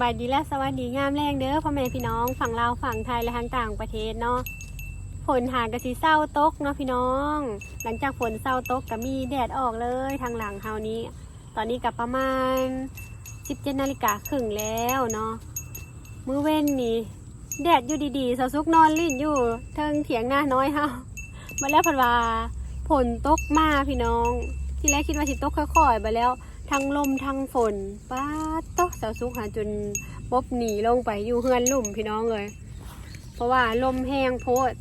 บายดีและสวัสดีงามแรงเด้อพ่อแม่พี่น้องฝั่งลาวฝั่งไทยและทางต่างประเทศเนาะฝนหากระสีเศร้าตกเนาะพี่น้อง หลังจากฝนเศร้าตกก็มีแดดออกเลยทางหลังเฮานี้ ตอนนี้กับประมาณ 17นาฬิกาครึ่งแล้วเนาะมื้อเว้นนี่แดดอยู่ดีๆสาวซุกนอนลิ่นอยู่เทิงเถียงหน้าน้อยเฮามาแล้วพันว่าฝนตกมาพี่น้อง ที่แรกคิดว่าสิตกค่อยๆไปแล้ว ทั้งลมทั้งฝนป้าโตะสาวซุกหาจนบอบหนีลงไปอยู่เฮือนลุ่มพี่น้องเลย เพราะว่าลมแห้งโพด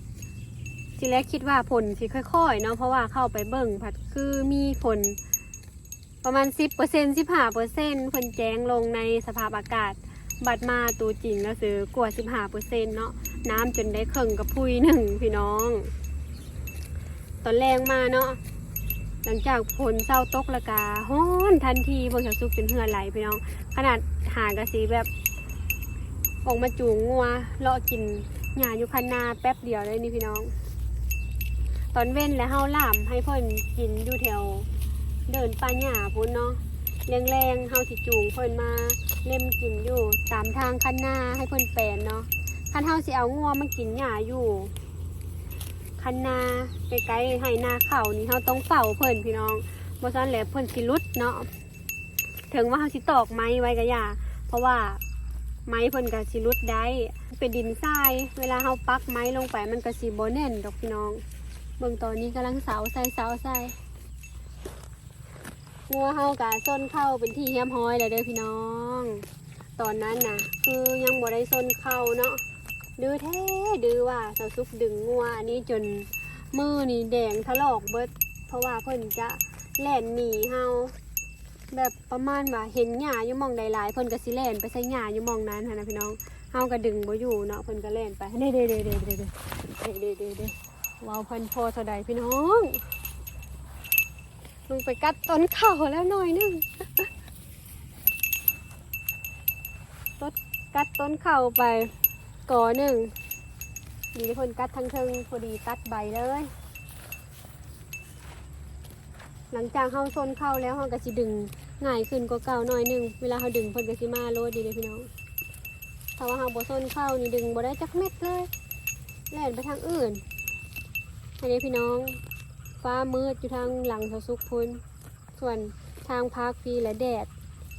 ทีแรกคิดว่าฝนสิค่อยๆเนาะเพราะว่าเข้าไปเบิ่งผัดคือมีฝนประมาณ 10เปอร์เซ็นต์15เปอร์เซ็นต์ฝนแจ้งลงในสภาพอากาศ บัดมาตัวจริงแล้วซื้อกว่า15เปอร์เซ็นต์เนาะน้ำจนได้ครึ่งกับพุยหนึ่งพี่น้อง ตอนแรงมาเนาะ หลังจากฝนเศร้าตกและกาฮ้อนทันทีพวกชาวซุกจนเหือไหลพี่น้อง ขนาดหากระสีแบบออกมาจูงงัวเลาะกินหญ้าอยู่คันนาแป๊บเดียวเลยนี่พี่น้อง ตอนเว้นแล้วเฮาล่ามให้พ่นกินอยู่แถว เดินป่าหญ้าพุ่นเนาะแรงๆเฮาสิจูงพ่นมาเล่มกินอยู่ตามทางคันนาให้พ่นแปลนเนาะคันเฮาสิเอางัวมากินหญ้าอยู่ คันนาใกล้ๆให้นาเข่านี่เขาต้องเฝ้าเพิ่นพี่น้องบ่ซันแหละเพิ่นสิรุดเนาะถึงว่าเขาสิตอกไม้ไว้ก็ย่าเพราะว่าไม้เพิ่นก็สิรุดได้ เป็นดินทราย เวลาเขาปักไม้ลงไปมันก็สิบ่แน่นดอกพี่น้องเบิ่งตอนนี้กำลังเสาใส่เสาใส่งัวเฮากะส้นเข้าเป็นที่เฮียมห้อยแล้วเด้อพี่น้อง ตอนนั้นนะคือยังบ่ได้ส้นเข้าเนาะ ดื้อแท้ดื้อว่าเสาซุกดึงงัวอันนี้จนมือนี่แดงทะลอกเบิด เพราะว่าเพิ่นจะแล่นหนีเฮาแบบประมาณว่าเห็นหญ้าอยู่มองใหลายเพิ่นก็สิแล่นไปใส่หญ้าอยู่มองนั้นหั่นะพี่น้องเฮาก็ดึงบ่อยู่เนาะเพิ่นก็แล่นไปเด้ๆเด๊เด้ๆๆๆว้าวเพิ่นพอเท่าใดพี่น้องลงไปกัดต้นข้าวแล้วหน่อยนึงต้นกัดต้นข้าวไป กอหนึ่งมีคนกัดทั้งเทิงพอดีตัดใบเลย หลังจากเขาซนเข้าแล้วเขาก็สิดึงง่ายขึ้นกว่าเก่าหน่อยหนึ่งเวลาเขาดึงเพิ่นก็สิมาโลดดีเลยพี่น้องถ้าว่าเขาบ่ซนเข้านี่ดึงบ่ได้จักเม็ดเลยแล่นไปทางอื่นอันนี้พี่น้อง ฟ้ามืดอยู่ทางหลังเสาสุกพุนส่วนทางภาคพีและแดด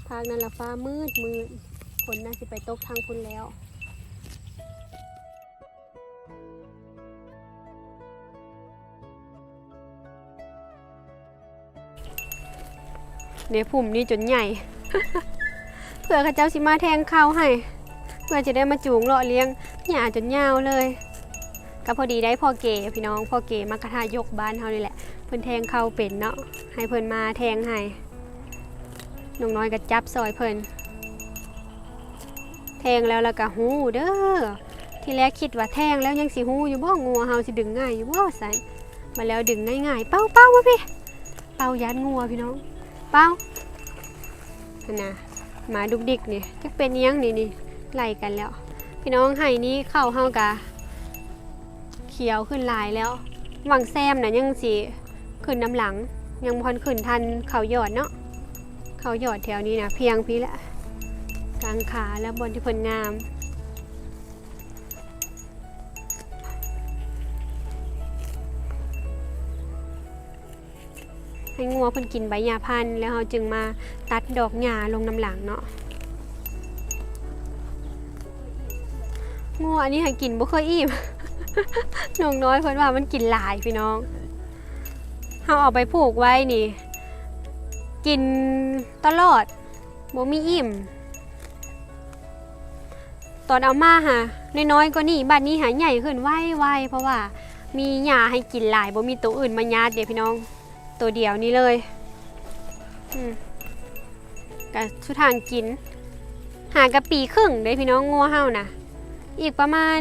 ภาคนั้นละฟ้ามืดมืดฝนน่าสิไปตกทางพุนแล้ว เดี๋ยวผุ่มนี่จนใหญ่ เพื่อข้าเจ้าสิมาแทงเข้าให้ เพื่อจะได้มาจูงเลาะเลี้ยงหญ้าจนยาวเลยก็พอดีได้พ่อเก๋พี่น้องพ่อเก๋มากระทายกบ้านเฮานี่แหละ เพิ่นแทงเข้าเป็นเนาะให้เพิ่นมาแทงให้น้องน้อยก็จับซอยเพิ่นแทงแล้วแล้วก็หูเด้อที่แรกคิดว่าแทงแล้วยังสิหูอยู่บ่งัวเฮาสิดึงง่ายอยู่บ่สันมาแล้วดึงง่ายๆเป้าเป้ามาพี่เป้ายันงัวพี่น้อง ป้านนะหมาดุกดิกนี่จะเป็นยังนี่นี่ไล่กันแล้ว พี่น้องไห้นี้เข้าเฮากะเขียวขึ้นลายแล้วหวังแซมน่ะยังสิขึ้นน้ำหลัง ยังพอนขึ้นทันเขาหยอดเนาะเขาหยอดแถวนี้นะเพียงพี่ละกลางขาแล้วบนที่เพนงาม ให้งัวเพิ่นกินใบหญ้าพันธุ์แล้วเราจึงมาตัดดอกหญ้าลงน้ำหลังเนาะงัวอันนี้ให้กินบ่เคยอิ่มน้องน้อยเพิ่นว่ามันกินหลายพี่น้องเฮาเอาไปผูกไว้นี่ กินตลอดบ่มีอิ่ม ตอนเอามาหะน้อยๆก็นี่บัดนี้หาใหญ่ขึ้นไวๆเพราะว่ามีหญ้าให้กินหลายบ่มีตัวอื่นมาญาติเดี๋ยพี่น้อง ตัวเดียวนี้เลยกับชุดทางกิน หากะปีครึ่งได้พี่น้องงัวเฮานะอีกประมาณ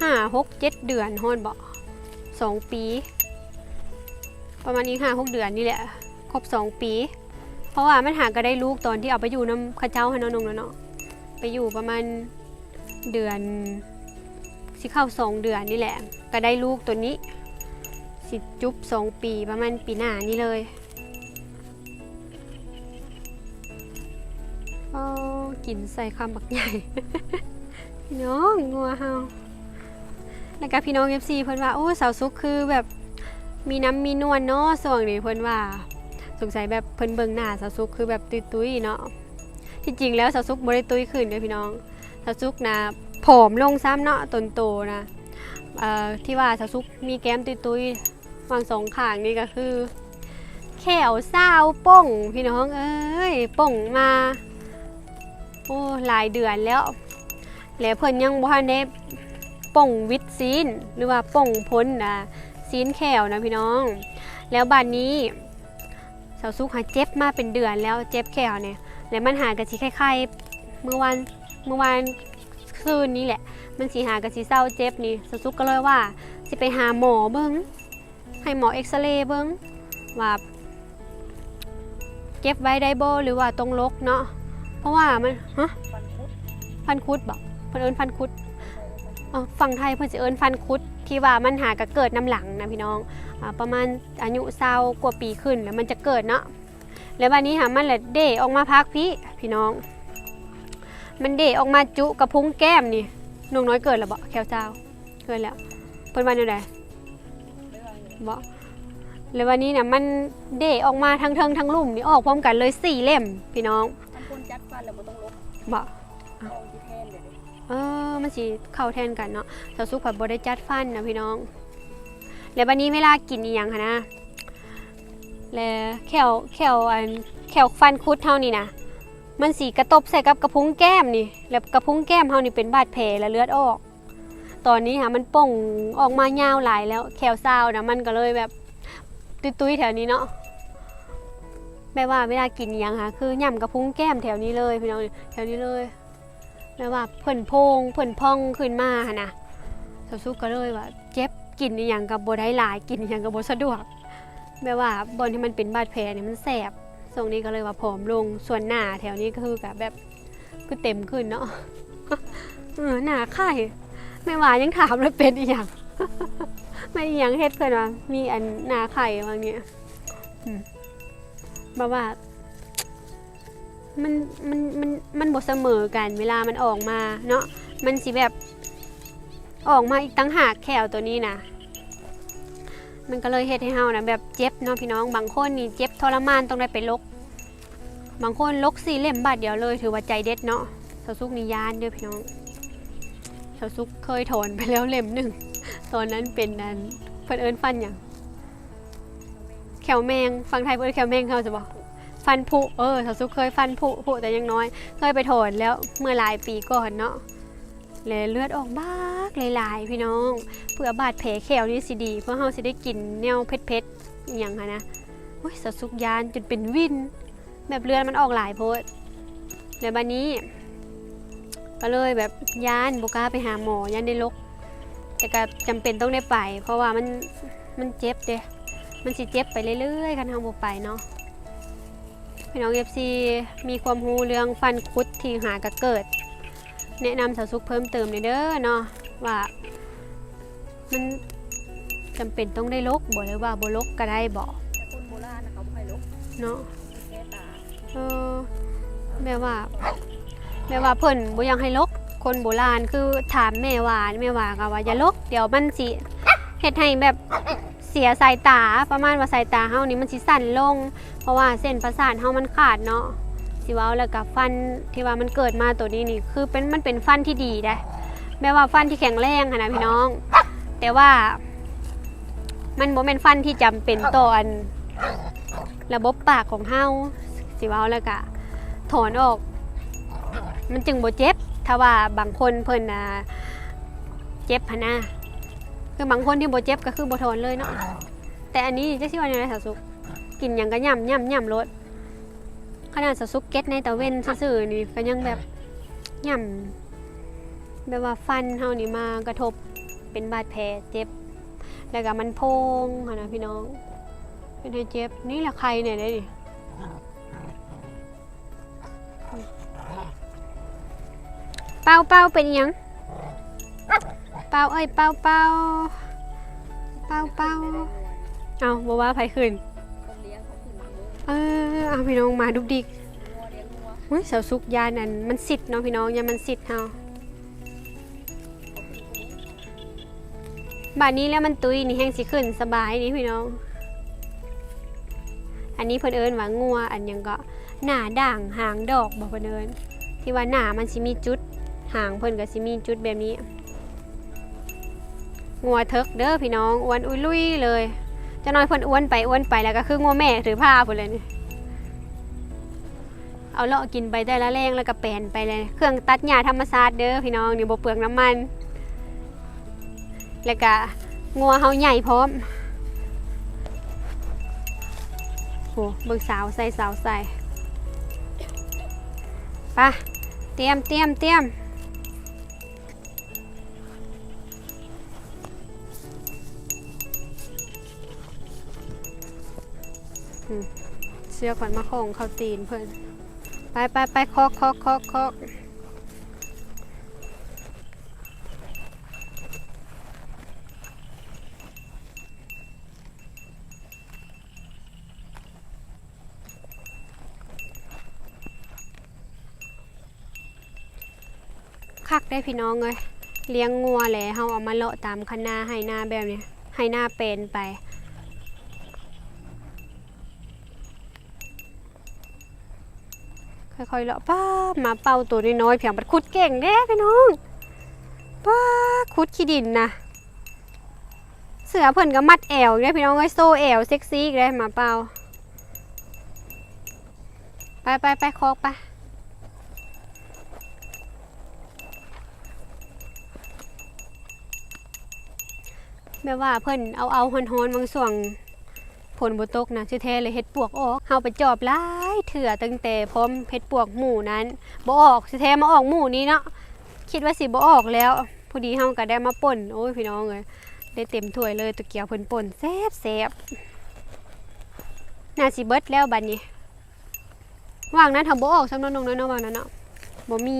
ห้าหกเจ็ดเดือนฮอดบ่สองปี ประมาณอีกห้าหกเดือนนี่แหละ ครบสองปี เพราะว่ามันหาก็ได้ลูกตอนที่เอาไปอยู่น้ำข้าเจ้าให้น้องนงแล้วเนาะไปอยู่ประมาณเดือนสิเข้าสองเดือนนี่แหละ ก็ได้ลูกตัวนี้ สิจุบสองปีประมาณปีหน้านี่เลยกินใส่คำบักใหญ่ พี่น้องงัวเฮาแล้วก็พี่น้อง FC เพิ่นว่าโอ้สาวซุกคือแบบมีน้ำมีนวลเนาะส่วงนี้เพิ่นว่า สงสัยแบบเพิ่นเบิ่งหน้าสาวซุกคือแบบตุ้ยๆเนาะที่จริงแล้วสาวซุกบ่ได้ตุ้ยขึ้นเด้อพี่น้องสาวซุกนะผอมลงซ้ำเนาะตนโตนะที่ว่าสาวซุกมีแก้มตุ้ยๆ วางสองข้างนี่ก็คือ แขวเศร้าป่งพี่น้องเอ้ยป่งมาโอ้หลายเดือนแล้ว แล้วเพิ่นยังบ่ทันได้ป่งวิตซีนหรือว่าป่งพ้นนะซีนแขวนะพี่น้อง แล้วบัดนนี้สาวสุกหาเจ็บมาเป็นเดือนแล้วเจ็บแขวเนี่ยแล้วมันหากระสิคล้ายๆเมื่อวันเมื่อวานคืนนี้แหละ มันสิหากระสิเศร้าเจ็บนี่สาวสุกก็เลยว่าสิไปหาหมอเบิ่ง ให้หมอเอ็กซเรย์เบิ่งว่าเก็บไว้ได้โบหรือว่าตรงลกเนาะเพราะว่ามันฮะฟันคุดบอกเพิ่นเอิ้นฟันคุดฝั่งไทยเพิ่นสิเอิ้นฟันคุดที่ว่ามันหากะเกิดน้ำหลังนะพี่น้องอประมาณอายุเศร้ากว่าปีขึ้นแล้วมันจะเกิดเนาะแล้ววันนี้หามันแหละเดออกมาพักพี่พี่น้อง มันเดออกมาจุกระพุ้งแก้มนี่นงน้อยเกิดแล้วบ่แควเจ้าเกิดแล้วเพิ่นว่าแนวใดเรื่อ บ่แล้ววันนี้เนี่ยมันเดออกมาทั้งเทิงทั้งลุ่มนี่ออกพร้อมกันเลยสี่เล่มพี่น้องมันคนจัดฟันแล้วบ่ต้องลบบ่ทองที่แทนเดี๋ยวนี้เออมันสิเข้าแทนกันเนาะสาวสุขผัดบได้จัดฟันนะพี่น้อง แล้ววันนี้เวลากินอีหยังคะนะ แล้วแขวแขวอันแขวฟันคุดเท่านี่นะมันสีกระตบใส่กับกระพุ้งแก้มนี่ แล้วกระพุ้งแก้มเฮานี่เป็นบาดแผลและเลือดออก ตอนนี้ค่ะมันป่งออกมายาวหลายแล้วแขวซาวนะมันก็เลยแบบตุ้ยๆแถวนี้เนาะแม่ว่าเวลากินยังค่ะคือย่ำกระพุ้งแก้มแถวนี้เลยพี่น้องแถวนี้เลยแล้ว่าเพิ่นโพงเพิ่นพองขึ้นมาหนนะสาวสุกก็เลยว่าเจ็บกินอย่างกับบได้หลายกินอย่างกับบสะดวกแบบว่าบนที่มันเป็นบาดแผลเนี่ยมันแสบทรงนี้ก็เลยว่าผอมลงส่วนหน้าแถวนี้ก็คือแบบแบบคือเต็มขึ้นเนาะเออหน้าไข่ ไม่ว่ายังถามเลยเป็นอีหยังไม่อีหยังเฮ็ดเพิ่นว่ามีอันหน้าไข่บางเนี้ยอืมแบบว่า มันมันมันมันบทเสมอกัน เวลามันออกมาเนาะมันสิแบบออกมาอีกตั้งหากแขวตัวนี้นะมันก็เลยเฮ็ดให้เฮานะแบบเจ็บเนาะพี่น้องบางคนนี่เจ็บทรมานต้องได้ไปลก บางคนลกสี่เล่มบาดเดียวเลย ถือว่าใจเด็ดเนาะสาวซุกนิยานเด้วยพี่น้อง สาซุกเคยถอนไปแล้วเล่มหนึ่ง ตอนนั้นเป็นนันเพิ่นเอิ้นฟันอย่างแขวแมงฟังไทยเพิ่นแขวแมงเขาจะบอกฟันผุเออสาซุกเคยฟันผุผุแต่ยังน้อย เคยไปถอนแล้วเมื่อหลายปีก่อนเนาะเลยเลือดออกบ้ากหลายๆพี่น้องเพื่อบาดแผลแขวนี่สิดีเพื่อเฮาสิได้กินแนวเผ็ดๆอย่างคะนะโอ้ยสาวซุกยานจนเป็นวินแบบเลือดมันออกหลายโพดแล้วบัดนี้ ก็เลยแบบยานบกล้าไปหาหมอยานได้ลก แต่ก็จำเป็นต้องได้ไป เพราะว่ามันมันเจ็บเด้มันสิเจ็บไปเรื่อยๆกันทางบ่ไปเนาะพี่น้องเอฟซีมีความรู้เรื่องฟันคุดที่หากระเกิด แนะนำสาวซุกเพิ่มเติมในอยเด้อเนาะว่ามันจำเป็นต้องได้ลกบ่หรือว่าบ่ลกก็ได้บ่แต่คนโบราณนะเขาบ่ให้ลบเนาะแก้ตาเออแม่ว่า แม่ว่าเพิ่นบ่อยังให้ลก คนโบราณคือถามแม่ว่าแม่ว่าก็ว่าอย่าลก เดี๋ยวมันสิเฮ็ดให้แบบเสียสายตาประมาณว่าสายตาเฮานี่มันสิสั่นลง เพราะว่าเส้นประสาทเฮามันขาดเนาะสิเว้าแล้วกับฟันที่ว่ามันเกิดมาตัวนี้นี่คือเป็นมันเป็นฟันที่ดีได้แม้ว่าฟันที่แข็งแรงค่ะนะพี่น้อง แต่ว่า มันบ่แม่นฟันที่จำเป็นต่ออันระบบปากของเฮาสิเว้าแล้วก็ถอนออก มันจึงบ่เจ็บ ถ้าว่าบางคนเพิ่นน่ะเจ็บหันนะคือบางคนที่บ่เจ็บก็คือบ่ถอนเลยเนาะ แต่อันนี้จะสิว่าแนวไหนสาวสุก กินหยังก็ย่ำย่ำย่ำรสขนาดสซุกเก็ตในตะเวนซื่อๆนี่ก็ยังแบบย่ำแบบว่าฟันเฮานี่มากระทบเป็นบาดแผลเจ็บ แล้วก็มันโพงค่ะนะพี่น้องเป็นให้เจ็บนี่แหละใครเนี่ยได้ดิ เป้าเป้าเป็นยัง เป้าเอ้ยเป้าเป้าเป้าเป้าเอาบอกว่าไผขึ้น เออเอาพี่น้องมาดุกดิกเลี้ยเสาสุกยานอันมันสิทธิ์เนาะพี่น้องยามันสิทธิ์เฮาบาดนี้แล้วมันตุยนี่แห้งสิขึ้นสบายนี่พี่น้อง อันนี้เพิ่นเอิ้นว่างัวอันยังก็หน้าด่างหางดอกบ่เพิ่นเอิ้นที่ว่าหน้ามันสิมีจุด หางเพิ่นก็สิมีจุดแบบนี้ งัวเทิกเด้อพี่น้องอ้วนอุ้ยลุยเลยจะน้อยเพิ่นอ้วนไปอ้วนไปแล้วก็คืองัวแม่ถือผ้าพุ่นเลยนี่เอาเลาะกินไปได้ละแรงแล้วก็แปนไปเลย เครื่องตัดหญ้าธรรมชาติเด้อพี่น้องนี่บ่เปลืองน้ำมัน แล้วก็งัวเฮาใหญ่พร้อมโหเบิ่งสาวใส่สาวใส่ไปะเตรียมเตรียมเตรียม เสื้อขวัญมาของเขาตีนเพิ่อนไปไปไปคอกคอกคอกคอกคักได้พี่น้องเลยเลี้ยงงัวแหละเฮาเอามาเลาะตามคันนาให้หน้าแบบนี้ให้หน้าเป็นไป ค่อยๆเลาะป้ามาเป่าตัวน้อยๆเพียงบัดขุดเก่งเด้พี่น้องป้าขุดขี้ดินนะเสือเพิ่นก็มัดแอวอยู่เด้พี่น้องเอ้ยโซแอวเซ็กซี่อีกเลยหมาเป่าไปไปไปคอกไปแบบว่าเพิ่นเอาเอาฮอนๆบางส่วง ผลบ่ตกนะชื่อแท้เลยเฮ็ดปวกออกเฮาไปจอบหลายเถื่อตั้งแต่พร้อมเฮ็ดปวกหมู่นั้นบ่ออกชื่อแท้มาออกหมู่นี้เนาะคิดว่าสิบ่ออกแล้วพอดีเฮาก็ได้มาป่นโอ้ยพี่น้องเอ้ยได้เต็มถ้วยเลยตะเกียบเพิ่นป่นแซ่บแซ่บน่าสิเบิดแล้วบัดนี้ว่างนั้นทำบ่ออกสำนนนงน้อยเนาะว่างนั้นเนาะบ่มี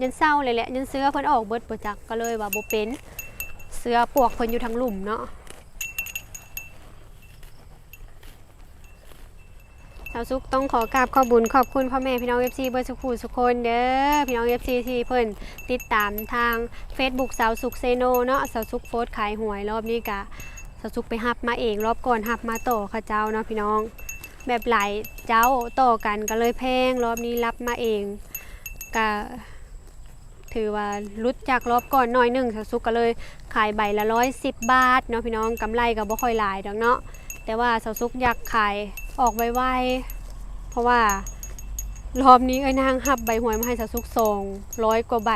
ยันเศร้าเลยแหละยันเสื้อเพิ่นออกเบิดบ่จักก็เลยว่าบ่เป็นเสื้อปวกเพิ่นอยู่ทางหลุมเนาะ สาวซุกต้องขอกราบขอบุญขอบคุณพ่อแม่พี่น้อง FC เบอร์สุขูสุคนเด้อพี่น้อง FC ที่เพิ่นติดตามทาง Facebook สาวสุกเซโนเนาะสาวซุกโฟสขายหวยรอบนี้กะสาวซุกไปหับมาเองรอบก่อนหับมาโต่อค่ะเจ้าเนาะพี่น้อง แบบหลายเจ้าต่อกันก็เลยแพงรอบนี้รับมาเองก็ถือว่าลุดจากรอบก่อนหน่อยหนึ่งสาวซุกก็เลยขายใบละร้อยสิบบาทเนาะพี่น้องกำไรก็บ่ค่อยหลายดอกเนาะแต่ว่าสาวซุกอยากขาย ออกไวๆเพราะว่ารอบนี้ไอ้นางหับใบหวยมาให้สาวซุกสองร้อยกว่าใบ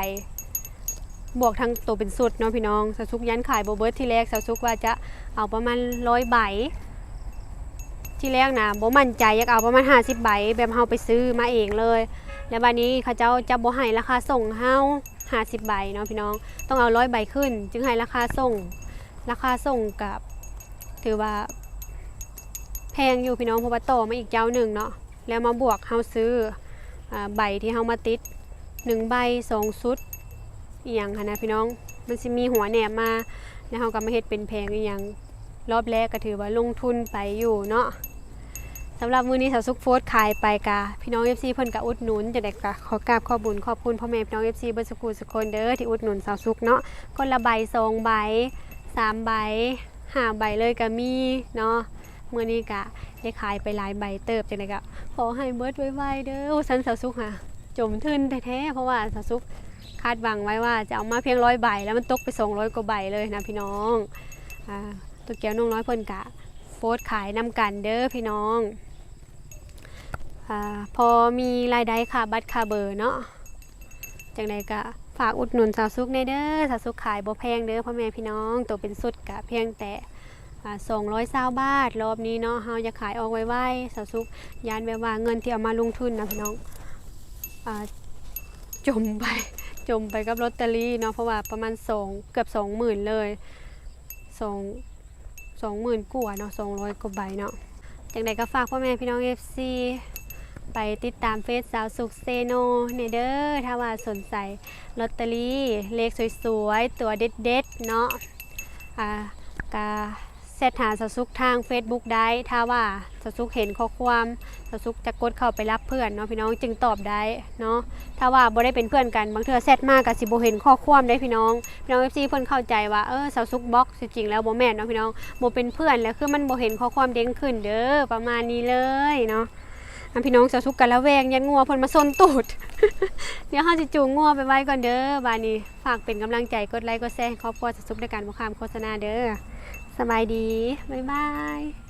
บวกทั้งตัวเป็นสุดเนาะพี่น้องสาวซุกยันขายโบเบิร์ตที่แรกสาวซุกว่าจะเอาประมาณร้อยใบที่แรกนะโบมั่นใจอยากเอาประมาณห้าสิบใบแบบเฮาไปซื้อมาเองเลย แล้วบัดนี้เขาเจ้าจะโบให้ราคาส่งเฮาห้าสิบใบเนาะพี่น้องต้องเอาร้อยใบขึ้น จึงให้ราคาส่งราคาส่งกับถือว่า พงอยู่พี่น้องเพราะว่าโตมาอีกเจ้าหนึ่งเนาะแล้วมาบวกเฮาซื้ออใบที่เฮามาติดหนึ่งใบสองชุดอีหยังค่ะนะพี่น้องมันจะมีหัวแหนบมาแล้วเฮาก็มาเฮ็ดเป็นแพงอีหยังรอบแรกก็ถือว่าลงทุนไปอยู่เนาะสำหรับมื้อนี้สาวซุกโฟสขายไปกะพี่น้อง FC เพิ่นก็อุดหนุนจะได้ก็ขอกราบขอบุญขอบคุณพ่อแม่พี่น้อง FC เบิดสุขุสุคนเด้อที่อุดหนุนสาวซุกเนาะคนละใบสองใบสามใบห้าใบเลยก็มีเนาะ เมื่อนี้กะได้ขายไปหลายใบเติบจังไดกะขอให้เบิดไวๆเด้อสันสาวซุกค่ะจมทึนแท้ๆเพราะว่าสาวซุกคาดหวังไว้ว่าจะเอามาเพียงร้อยใบ แล้วมันตกไป200กว่าใบเลยนะพี่น้องอ่าตัวเกียวน้องน้อยเพิ่นกะโฟดขายนำกันเด้อพี่น้องอพอมีรายได้ค่ะบัตรค่าเบอร์เนาะจังไดกะฝากอุดหนุนสาวซุกในเด้อสาวซุกขายบ่แพงเด้อพ่อแม่พี่น้องตัวเป็นสุดกะเพียงแต่ สองร้อยเศร้าบาท รอบนี้เนาะเฮาจะขายออกไวๆสาวซุกยานแบบว่าเงินที่เอามาลงทุนนะพี่น้องอจมไปจมไปกับลอตเตอรี่เนาะเพราะว่าประมาณสองเกือบสองหมื่นเลยสองสองหมื่นกว่าเนาะสองร้อยกว่าใบเนาะจังใดก็ฝากพ่อแม่พี่น้อง FC ไปติดตามเฟซสาวสุกเซโนเนเดอร์ถ้าว่าสนใจลอตเตอรี่เลขสวยๆ ตัวเด็ดๆ เนาะอ่ากา แชทหาสซุกทาง Facebook ได้ ถ้าว่าสซุกเห็นข้อความสซุกจะกดเข้าไปรับเพื่อนเนาะพี่น้องจึงตอบได้เนาะถ้าว่าบ่ได้เป็นเพื่อนกันบางเทื่อแชทมากก็สิบ่เห็นข้อความได้พี่น้องพี่น้อง FC เพิ่นเข้าใจว่าเออสซุกบล็อกจริงๆแล้วบ่แม่นเนาะพี่น้องบ่เป็นเพื่อนแล้วคือมันบ่เห็นข้อความเด้งขึ้นเด้อประมาณนี้เลยเนาะอันพี่น้องสซุกกันละแวงยันงัวเพิ่นมาซนตูดเดี๋ยวเฮาสิจูงงัวไปไว้ก่อนเด้อบานี้ฝากเป็นกำลังใจกดไลค์กดแชร์ครอบครัวสซุกในการบ่ข้ามโฆษณาเด้อ สบายดี บ๊ายบาย